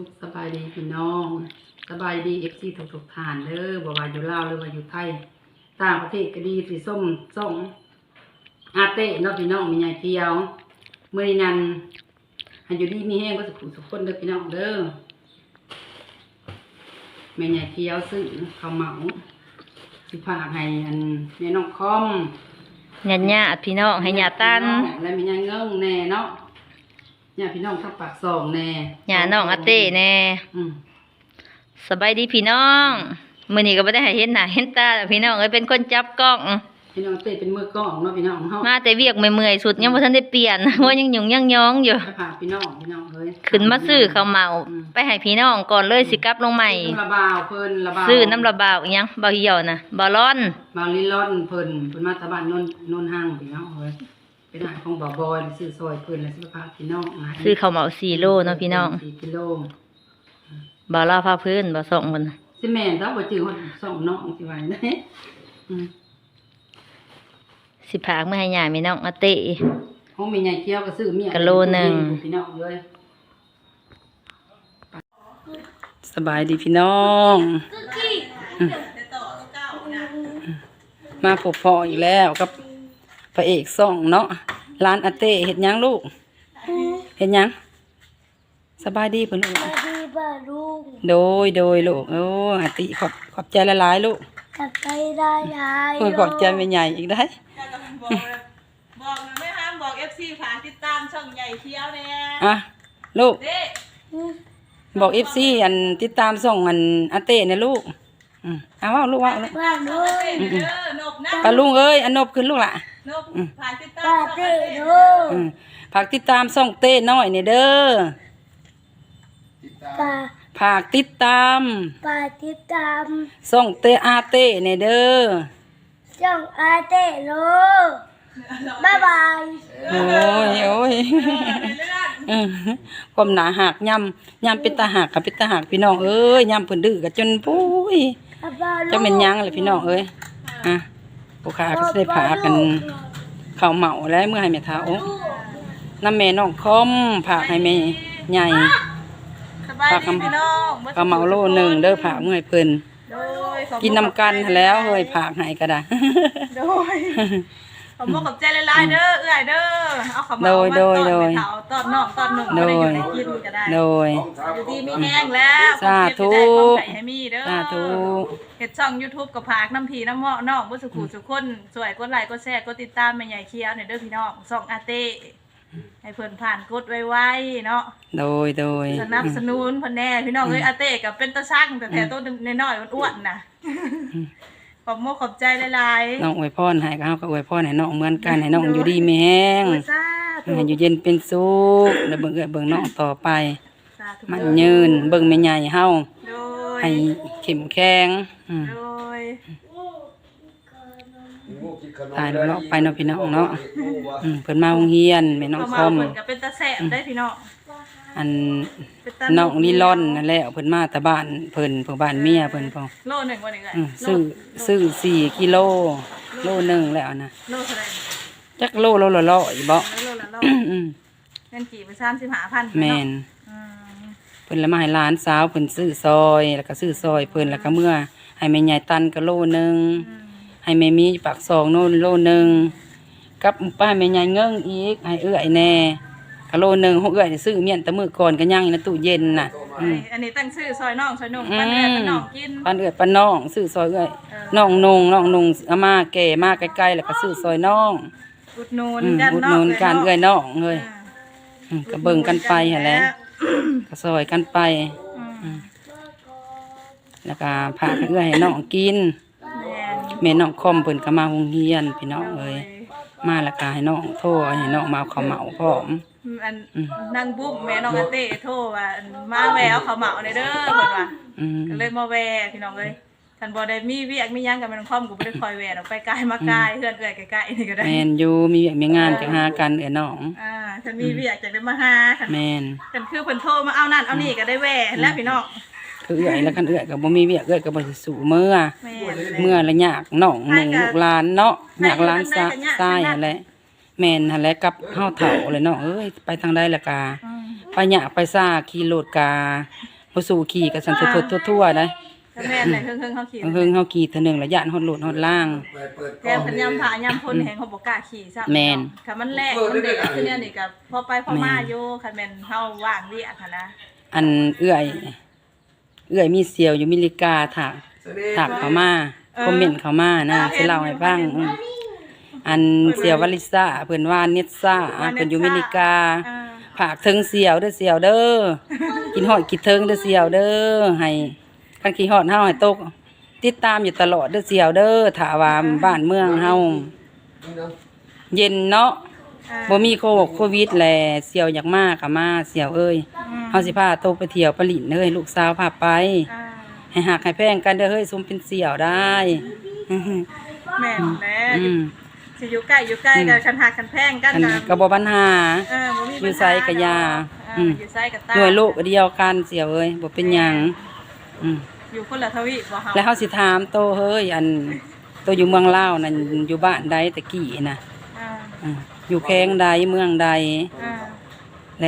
สุขสบายดีพี่น้อง สบายดีเอฟซีทุกทุกๆท่านเด้อบ่ว่าอยู่ลาวหรือว่าอยู่ไทย ต่างประเทศก็ดีสีส้มส่งอาเต้เนาะพี่น้องมีใหญ่เที่ยวมื้อนี้นั้นให้อยู่ดีมีแห้งก็สุขสุขคนเด้อพี่น้องเด้อแม่ใหญ่เที่ยวซื้อข้าวเหมาสิฝากให้อันแม่น้องคอมญาติญาติพี่น้องให้ญาติตันและมีญาติเงิงแน่เนาะ ญาติพี่น้องทักปากซองแน่ญาติน้องอาเต้แน่อืมสบายดีพี่น้องมื้อนี้ก็บ่ได้ให้เห็นหน้าเห็นตาแล้วพี่น้องเอ้ยเป็นคนจับกล้อง พี่น้องเต้เป็นมือกล้องเนาะพี่น้องเฮามาแต่เวียกเมื่อยๆสุดยังบ่ทันได้เปลี่ยน ว่ายังหยุ่งยังย้องอยู่ไปพาพี่น้องพี่น้องเอ้ยขึ้นมาซื้อข้าวเหมาไปให้พี่น้องก่อนเลยสิกลับลงใหม่น้ำระบาวเพิ่นระบาวซื้อน้ำระบาวอิหยังบ่เหี่ยวน่ะบ่ร้อน บาวลิลอนเพิ่นเพิ่นมาตะบ้านโนนโนนห้างพี่น้องเอ้ย เป็นอาหารของบ่าวบอยซื้อซอยเพิ่นแล้วสิไปพาพี่น้องนะซื้อข้าวเหมา4โลเนาะพี่น้องสี่กิโลบ่ลาวพาพื้นบ่ส่งเพิ่นสิแม่นถ้าบ่จื้อฮอดสองน้องสิไหวเด้อืมสิพากมาให้ญาติพี่น้องอาเต้ห้องมีใหญ่เกี้ยวก็ซื้อเมียกะโลหนึ่งพี่น้องเอ้ยสบายดีพี่น้องอืมมาพบพ่ออีกแล้วกับ พระเอกส่องเนาะร้านอาเต้เห็ดหยังลูก เห็ดหยังสบายดีเพิ่นลูกดีบ่าลุงโดยโดยลูกโอ้อาติขอบขอบใจละลายๆลูกจะไปได้ยายเพิ่นขอบใจแม่ใหญ่อีกได้บอกเลยบอกเลยไม่ห้ามบอกเอฟซีฝากติดตามช่องใหญ่เคี้ยวเนี่ยอะลูกเด้บอกเอฟซีอันติดตามส่งอันอาเต้นะลูกอืมเอาว่าลูกว่าลูกบ้าลุงเต้เด้อนบนะปลาลุงเอ้ยอันนบขึ้นลูกละ นบฝากติดตามป้าช่องเต้เต้ลุงอืมฝากติดตามส่องเต้น้อยเนี่ยเด้อป้าฝากติดตามป้าติดตามส่องเต้อาเต้เนี่ยเด้อช่องอาเต้ลุงบ๊ายบาย โอ้ยโอ้ยอืมความหนาหักย่ำย่ำเป็นตาหักกับเป็นตาหักพี่น้องเอ้ยย่ำเพิ่นดื้อกับจนปุ้ยป้าลุงจะเป็นหยังเลยพี่น้องเอ้ย อะ ผู้ค้าก็สิได้ผากันข้าวเหมาแล้วเมื่อให้แม่เท้าน้ำแม่น้องคอมผากให้แม่ใหญ่สบายดีพี่น้องข้าวเหมาโลหนึ่งเด้อผากเมื่อให้เพิ่นโดยขอบกินน้ำกันหั้นแล้วเฮ้ยผากให้ก็ได้ โดยขอบคุณขอบใจหลายๆเด้อเอื้อยเด้อเอาขาวเหมาโดยมาโดย ตอนโดยไปเผาตอนนอกตอนหนุ่มโดก็ยได้อยู่ได้กินก็ได้โดยอยู่ดีมีแห้งแล้วสาธุความเจ็บจะได้ความไข่ให้มีเด้อ สาธุ เฮ็ดช่อง YouTube กับพากน้ำพีน้ำเหมาะน้องบ่สุขุสุขคนสวยกดไลค์กดแชร์กดติดตามแม่ใหญ่เคี้ยวเนี่ยเด้อพี่น้องส่องอาเต้ให้เพิ่นผ่านกดไวๆเนาะโดย โดย สนับสนุนเพิ่นแน่พี่น้องเอ้ยอาเต้ก็เป็นตาช่างแต่แต่ตัวน้อยๆอ้วนๆน่ะ ขอบโมขอบใจหลายน้องอวยพรให้ก็เฮาก็อวยพรให้น้องเหมือนกันให้น้องอยู่ดีมีแห้งๆโอ้ยสาธุให้อยู่เย็นเป็นสุขแล้วเบิ่งเอ้ยเบิ่งน้องต่อไป สาธุมันยืนเบิ่งแม่ใหญ่เฮาโดยให้เข้มแข็งอืม โดย ตายแล้วเนาะไปเนาะพี่น้องเนาะ อืมเพิ่นมาโรงเรียนแม่น้องเข้าคมาอม เพิ่นก็เป็นตาแซ่บได้พี่น้อง อันเป็นตาน้องลิลอนนั่นแหละเพิ่นมาแต่บ้านเพิ่นเพิ่นบ้านเมียเพิ่นพอโลหนึงว่านี่ก็อืมซื้อซื้อสี่กิโลโลหนึงแล้วนะโลเท่าไหร่จักโลโลละร้อยบ่โลละโลอืมเงินกี่ไป35,000แม่นอืมเพิ่นละมาให้หลานสาวเพิ่นซื้อซอยแล้วก็ซื้อซอยเพิ่นแล้วก็เมื่อ ให้แม่ใหญ่ตันก็โลหนึงอืมให้แม่มีปากซองโน่นโลหนึ่งกับป้าแม่ยายเงิ้งอีกให้เอื้อยแน่ กะโลหนึ่งหกเอื้อยนี่ซื้อเมียนแตะมือก่อนก็ย่างอยู่ในตู้เย็นน่ะอืม อันนี้ตั้งชื่อซอยน้องซอยนุ่มอืปันเอื้อยมปันน้องกิน ปันเอื้อยปันน้องซื้อซอยเอื้อยเออ น้องนงน้องนงเอามาแก่มาใกล้ๆแล้วก็ซื้อซอยน้องอุดหนูนอืมกันอุดเนาะหนุนการเอื้อยน้องเอ้ยอ่าอืมก็เบิ่งกันไปหั่นแหละก็ซอยกันไปอืมอืมแล้วก็พาเอื้อยให้น้องกิน แม่นแม่น้องคอมเพิ่นก็มาโรงเรียนพี่น้องเอ้ยมาแล้วก็ให้น้องโทรให้น้องมาเอาข้าวเหมาพร้อม อันอืมนางบุ้มแม่น้องอาเต้โทรว่าอันมาแววเขาวเหมาในเด้อเพิ่นว่าอืมก็เลยมาแวพี่น้องเอ้ยคันบ่ได้มีเวียกมีหยังกับแม่น้องคอมก็บ่ได้คอยแวออกไปไกลมาไกลเฮือนเอื้อยใกล้ๆนี่ก็ได้แมนอยู่มีเวียกมีงานจะหากันเอ้อน้อง อ่าคันมีเวียกจังได้มาหาคันแมนคันคือเพิ่นโทรมาเอานั่นเอานี่ก็ได้แวแล้วพี่น้องคือเอื้อยแล้วกันเอื้อยก็บ่มีเวียกเอื้อยก็บ่สิสู่เมื่อแม่เมื่อละยากน้องหนุ่งลูกหลานเนาะอยากหลานซะให้กันได้ทรายกันได้หั่นแหละ แม่นหั่นแหละกับเฮาเฒ่าเลยเนาะเอ้ยไปทางใดล่ะกาอืมไปหยากไปซ่าขี่รถกาบ่สู่ขี่กับสันทดๆทั่วๆได้ถ้าแม่นไหนเฮิงๆเขาขี่เฮิงๆเฮาขี่เทื่อหนึงแล้วย่านฮอดโลดฮอดล่างไปเปิดกแกล้องพันยำผายำพ่นแหงเขาบอกกล้าขี่ซะแม่น ค่ะมันแลกมันเด็กคือเนี่ยนี่กับพอไปพอมาโยคันแม่นเฮาว่างเรียกค่ะนะอันเอื้อย เอื้อยมีเสียวอยู่อเมริกาถากสวัสดีถากเขามาคอมเมนต์เขามานะสิเล่าให้ฟังอืม อันเสียววลิซ่าเพิ่นว่าเนตซ่าอะเพิ่นอยู่อเมริกาอ่า ผากเทิงเสียวเด้อเสียวเด้อ กินฮอดกินเทิงเด้อเสียวเด้อ ให้คันขี้ฮอดเฮาให้ตก ติดตามอยู่ตลอดเด้อเสียวเด้อถ้าว่าบ้านเมืองเฮานี่เนาะเย็นเนาะอ่าบ่มีโควิดโควิดแลเสียวอยากมาก็มาเสียวเอ้ยอืมเฮาสิพาโตไปเที่ยวปะลินเอ้ยลูกสาวพาไป อ่าให้หักให้แพงกันเด้อเฮ้ยสมเป็นเสี่ยวได้ แม่นแม่อืม สิอยู่ใกล้อยู่ใกล้กันคันหักคันแพงกันอันกัก็บ่ปัญหา เออบ่มีอยู่ไสก็ยาเออือม อยู่ไสก็ตาหน่วยโลกเดียวกันเสี่ยวเอ้ยบ่เป็นหยังอืมอยู่คนละทวีปบ่เฮาแล้วเฮาสิถามโตเฮ้ยอันโตอยู่เมืองลาวนั่นอยู่บ้านใดตะกี้น่ะอ่าอืมอยู่แข้งใดเมืองใดอ่าแล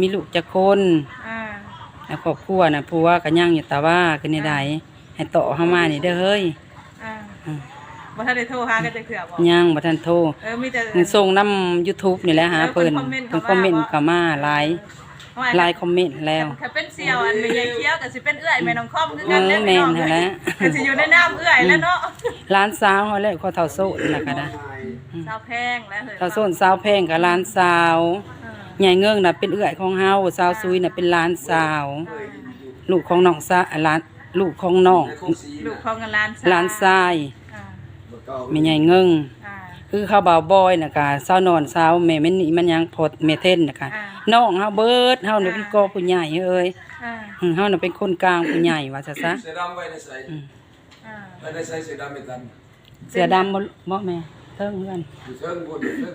มีลูกจักคนอ่าแล้วครอบครัวน่ะผัวก็ยังอยู่ตาว่าคือในใดให้ต่อเฮามานี่เด้อเฮ้ยอ่าอืม บ่ทันได้โทรหากันจักเทื่อบ่ยังบ่ทันโทรเออมีแต่นี่ส่งนํ YouTube นี่แหละหาเพิ่นเพิ่นคอมเมนต์เข้ามาหลายไลน์คอมเมนต์แล้วถ้าเป็นเสี่ยวอันเป็นยายเคี้ยวก็สิเป็นเอื้อยแม่น้องคอมคือเอกันอเด้อแม่พี่น้องนหั่นแหละก็สิอยู่ในน้ำเอื้อยแล้วเนาะร้านสาวเขาแหละเขาเท่าโซนน่ะก็ได้สาวแพงแล้วเฮ้ยเท่าโซนสาวแพงกับร้านสาวเออใหญ่เงื่องน่ะเป็นเอื้อยของเฮาสาวซุยน่ะเป็นร้านสาวลูกของน้องสาร้านลูกของน้องในคงสีลูกของกันร้านร้านทราย อ่าบ่เก่าแม่ใหญ่เงื่องอ่าคือเขาบ่าวบอยน่ะก็สาวนอนสาวแม่แม่นี่มันยังพดแม่เท่นน่ะก็อ่าน้องเฮาเบิดเฮาน่ะเป็นกอผู้ใหญ่เอ้ยอ่าอืมเฮาน่ะเป็นคนกลางผู้ใหญ่ว่าซะซะเสือดำไว้ในใส่อ่าไว้ในใส่เสือดำไม่ตันเสือดำบ่บ่แม่เทิงเฮือนอยู่เทิงบนอยู่เทิง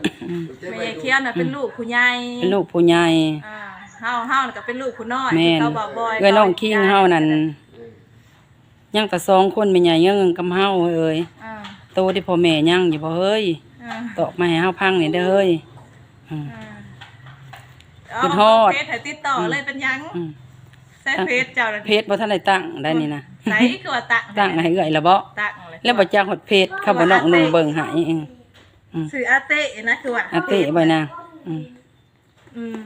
เก็บแม่ไว้ยายดูเคี้ยวน่ะเป็นลูกผู้ใหญ่เป็นลูกผู้ใหญ่อ่าเฮาเฮาน่ะก็เป็นลูกผู้น้อยแม่นที่เขาบอกบอยเอ้ยน้องคิงเฮานั่นเออยังแต่สองคนแม่ใหญ่ยังกับเฮาเอ้ยอ่าโตที่พ่อแม่ยังอยู่บ่เฮ้ยอ่าตอกมาให้เฮาพังนี่เด้อเฮ้ยอืม อ่าขึ้นฮอด เฟซให้ติดต่อเลยเป็นหยังอืมใช้เฟซเจ้าน่ะเพจบ่ทันได้ตั้งได้นี่นะใส่คือว่าตั้งตั้งให้เอื้อยแล้วบ่ตั้งเลย แล้วบ่จักฮอดเพจเขาบ่น้องนุ่งเบิ่งให้เองสื่ออาเต้นะคือว่าอาเตะไว้นะอืม อืม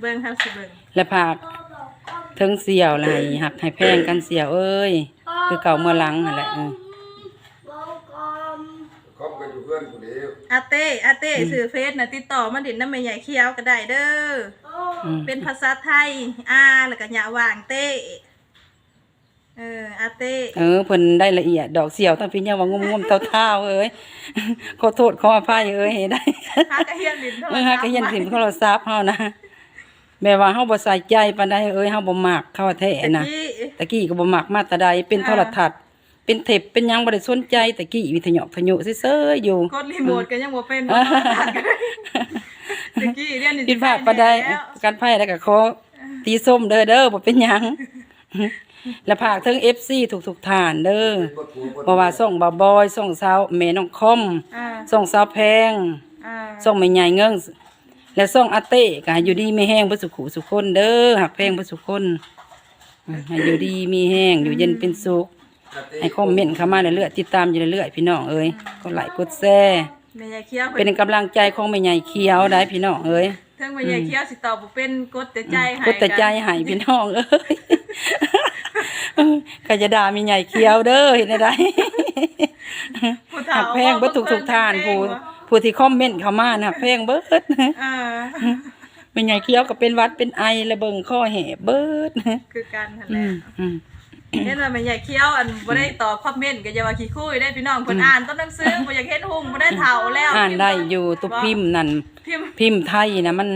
เบิ่งครับสิเบิ่งแล้วภาคถึงเสี่ยวแล้วให้หักให้แพงกันเสี่ยวเอ้ย คือเก่าเมื่อหลังนั่นแหละอืม ครอบกันอยู่เพื่อนผู้เดียว อาเต้อาเต้สื่อเฟซนะติดต่อมาดินน้ำแม่ใหญ่เคี้ยวก็ได้เด้ออืมเป็นภาษาไทยอาแล้วก็หยาว่างเต้เอออาเต้เออเพิ่นได้ละเอียดดอกเสี่ยวทั้งพี่ยังว่างมๆเท่าๆเอ้ยขอโทษขออภัยเอ้ยได้ ฮากระเฮียนดินโทรเออศัฮะพท์ก็ยันสิมโทรศัพท์เฮานะแม่ว่าเฮาบ่ใส่ใจปานใดเอ้ยเฮาบ่มักเข้าแท้นะตะกี้ ตะกี้ก็บ่มักมาแต่ใดเป็นโทรทัศน์ เป็นเทปเป็นหยังบ่ได้สนใจตะกี้วิทยุทยุซื่อๆอยู่กดรีโมทก็ยังบ่เป็นอ่าตะกี้เรียนนี่ผิดพลาดปานใดแล้วการไผแล้วก็ขอตีส้มเด้อเด้อบ่เป็นหยังและภาคถึง FC ทุกๆท่านเด้อบทผัวบทบ่ว่าส่งบ่าวบอยส่งสาวแม่น้องคอมอ่าส่งสาวแพงอ่าส่งแม่ใหญ่เงิงและส่งอาเต้ก็ให้อยู่ดีมีแห้งบ่สุขุสุขคนเด้อหักแพงบ่สุขคนอืมให้อยู่ดีมีแห้งอยู่เย็นเป็นสุข ให้คอมเมนต์เข้ามาเรื่อยๆติดตามอยู่เรื่อยๆพี่น้องเอ้ยกดไลค์กดแชร์แม่ใหญ่เคี้ยวเป็นกำลังใจของแม่ใหญ่เขียวได้พี่น้องเอ้ยเทิงแม่ใหญ่เคี้ยวสิตอบบ่เป็นกดแต่ใจให้กดแต่ใจให้พี่น้องเอ้ยก็จะด่าแม่ใหญ่เขียวเด้อเห็นได้ผู้เฒ่าหักแพงเบิดทุกๆท่านผู้ผู้ที่คอมเมนต์เข้ามาน่ะแพงเบิดเออแม่ใหญ่เขียวก็เป็นหวัดเป็นไอและเบิ่งข้อแหบเบิดคือกันหั่นแหอืละมอืม เห็นว่าแม่ใหญ่เคี้ยวอันบ่ได้ตอบคอมเมนต์ก็อย่าว่าขี้คุยได้พี่น้องเพิ่นอ่านต้นหนังสือบ่อยากเห็นหุ่งบ่ได้เฒ่าแล้วอ่านได้อยู่ตุกพิมพ์นั่นพิมพ์พิมพ์ไทยนะมัน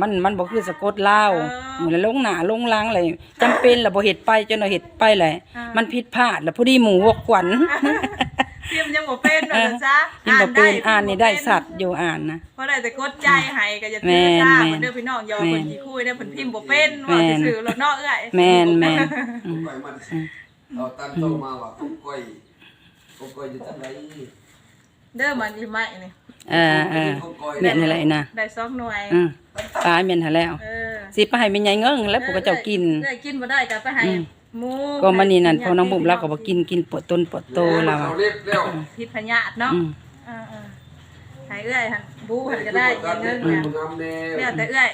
มันมันบ่คือสะกดลาวเออมันลงหน้าลงหลังเลยจำเป็นแล้วบ่เฮ็ดไปจนเราเฮ็ดไปแหละอ่ามัมันผิดพลาดแล้วพอดีหมู่วกขวัญ พิมพ์ยังบ่เป็นว่าซั่นซะยังบ่เป็นอ่านนี่ได้พิมพ์บ่เป็สัตว์อยู่อ่านนะเพราะได้แต่กดใจให้ก็อย่าแม่ถือนซาแม่นเพิ่นเด้อพี่น้องอย่าว่าเพิ่นแม่นขี้คุยได้อเพิ่นพิมพ์บ่เป็นแม่ว่านซื่อๆแล้วเนาะเอ้ยแม่นแม่นกุ๊กก้อยมันเอาตั้งโตมาว่ากุ๊กก้อยกุ๊กก้อยอยู่ทางไหนเด้อมันอีไม้นี่เออเออแม่นอะไรนะได้สองหน่วยอืมตายแม่นหาแล้วเออสิไปให้แม่ใหญ่เงิงแล้วพวกเขาเจ้ากินได้กินบ่ได้ก็ไปให้อืมหมู ก็มันนี่นั่นพอน้องบุ๋มเราก็บ่กินกินปวดต้นปวดโตเราเราอะเล็บแล้วพิษพญาธิเนาะอืมเออๆให้เอื้อยหั่นบูหั่นก็ได้อย่าเงินอืเนี่ยมงามแน่แล้วแต่เอื้อย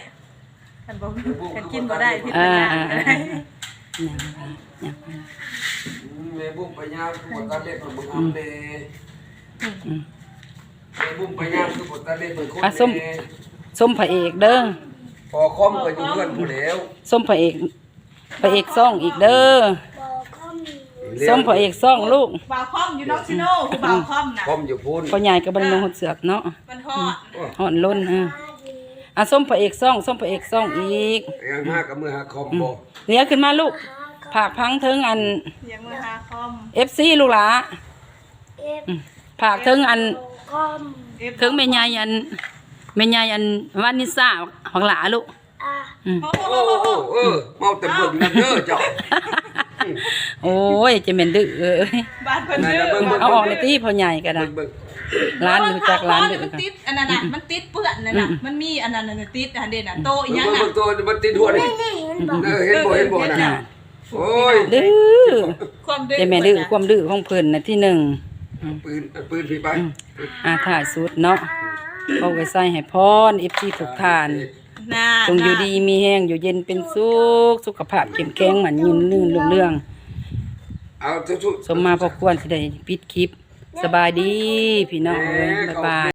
ท่านบ่ท่านกินบ่ได้พิษพอ่าญาธิอ่าก็อ่าได้อ่าแม่บุ้มไปย่างคือบ่ตาเล็บมันงามแน่อืมแม่บุ้มไปย่างคือบ่ตาเล็บมันคนอะส้มแน่ส้มพระเอกเด้อพอคอมก็อยู่เพื่อนผู้แล้วส้มพระเอก พระเอกซ่องอีกเด้อบอกข้อมีส้มพระเอกซ่องลูกบ่าวคอมอยู่นอกซิโน่คือบ่าวคอมน่ะคอมอยู่พูนพ่อใหญ่ก็บ่ได้ลงหดเสือกเนาะมันฮอดห่อนล้นเอออะส้มพระเอกซ่องส้มพระเอกซ่องอีกยังหากับมือหาคอมบ่เหลียขึ้นมาลูกผากพังเทิงอันเสียงมือหาคอม FC ลูกหลาเอฟอืมผากเทิงอันคอมเทิงแม่ใหญ่อันแม่ใหญ่อันวานิซ่าหักหลาลูกอะอืม โอ้โอ้โอ้เออเมาแต่เบิ่งนั่นเด้อเจ้าโอ้ยจะแม่นดื้อเอ้ยบ้านเพิ่นดื้อเบิ่งเอาออกเลยที่พ่อใหญ่ก็ได้เบิ่งร้านรู้จักร้านดื้อมันกันติดอันนั้นน่ะมันติดเปื้อนนั่นน่ะมันมีอันนั้นน่ะติดอันเด่นน่ะโตอีเบิ่หยังงน่ะเบิ่งตัวมันติดหัวนี่นี่เห็นบอกเออเห็นบ่เห็นบ่น่ะโอ้ยดื้อความดื้อจะแม่ดื้อความดื้อของเพิ่นน่ะที่หนึ่งปืนปืนพี่ไปอาถ่ายสุดเนาะเอาไว้ใส่ให้พร FC ทุกท่าน น่าจงอยู่ดีมีแห้งอยู่เย็นเป็นสุขสุขภาพเข้มแข็งหมันยืนลื่นเรื่องเอาทุกๆ สมมาพอควรสิได้ปิดคลิป สบายดี พี่น้องเอ้ยบ๊ายบาย